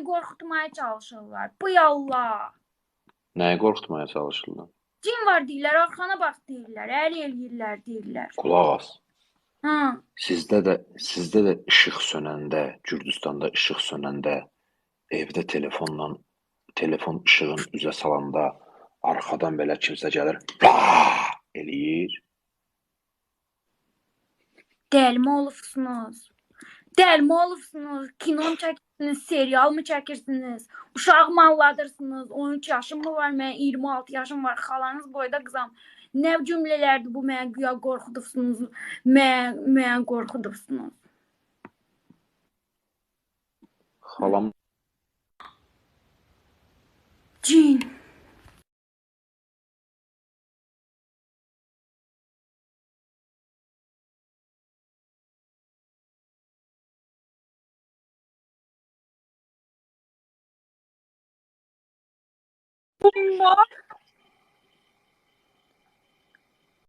məni qorxutmaya çalışırlar. Bu yallah. Nəyi qorxutmaya çalışırlar? Cin var deyirlər, arxana bax deyirlər, əl eləyirlər deyirlər. Qulaq as. Hə. Sizdə də sizdə də işıq sönəndə, Gürcüstanda işıq sönəndə, evdə telefonla telefon işığın üzə salanda arxadan belə kimsə gəlir, eləyir. Dəlmə olubsunuz. Dəlmə olubsunuz. Kino mu çəkirsiniz, serial mı çəkirsiniz? Uşaq mı aldadırsınız? 13 yaşım mı var? Mən 26 yaşım var. Xalanız boyda qızam. Nə cümlələrdir bu mənə güya qorxudubsunuz? Mən mən qorxudubsunuz. Xalam Cin. 我